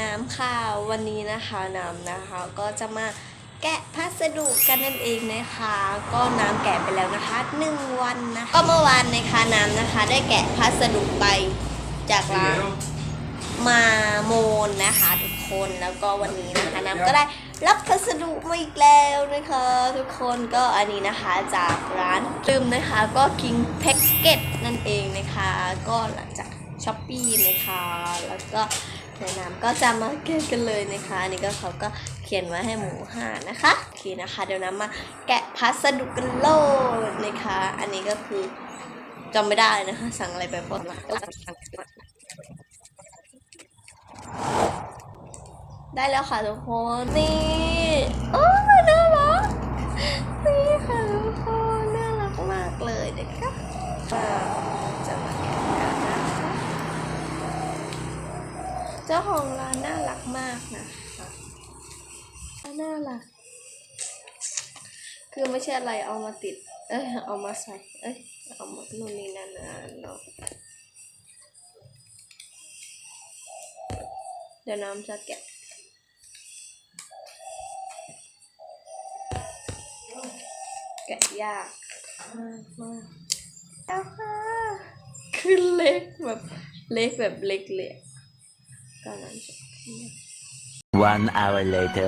น้ำค่ะวันนี้นะคะน้ำนะคะก็จะมาแกะพัสดุกันนั่นเองนะคะ ก็น้ำแกะไปแล้วนะคะหนึ่งวันนะคะก็เมื่อวานนะคะน้ำนะคะ ได้แกะพัสดุไปจากร้านมาโมนนะคะทุกคนแล้วก็วันนี้นะคะน้ำก็ได้รับพัสดุมาอีกแล้วนะคะ ทุกคนก็อันนี้นะคะจากร้านลืมนะคะ ก็ King Packet นั่นเองนะคะ ก็หลังจากช้อปปี้นะคะ แล้วก็ ในน้ำก็จะมาแกะกันเลยนะคะอันนี้ก็เขาก็เขียนไว้ให้หมูห่านะคะโอเคนะคะ เดี๋ยวน้ำมาแกะพัสดุกันโลดนะคะ อันนี้ก็คือจำไม่ได้นะคะ สั่งอะไรไปบ้างได้แล้วค่ะทุกคนนี่ เจ้าของร้านน่ารักมากนะคะน่ารัก คือไม่ใช่อะไรเอามาติด เอ้ยเอามาใส่ เอ้ยเอามานู่นนี่นั่นนะเนาะเดี๋ยวน้ำจะแกะแกะยากมากมากแล้วคือเล็กแบบ เล็กแบบเล็กเลย One hour later.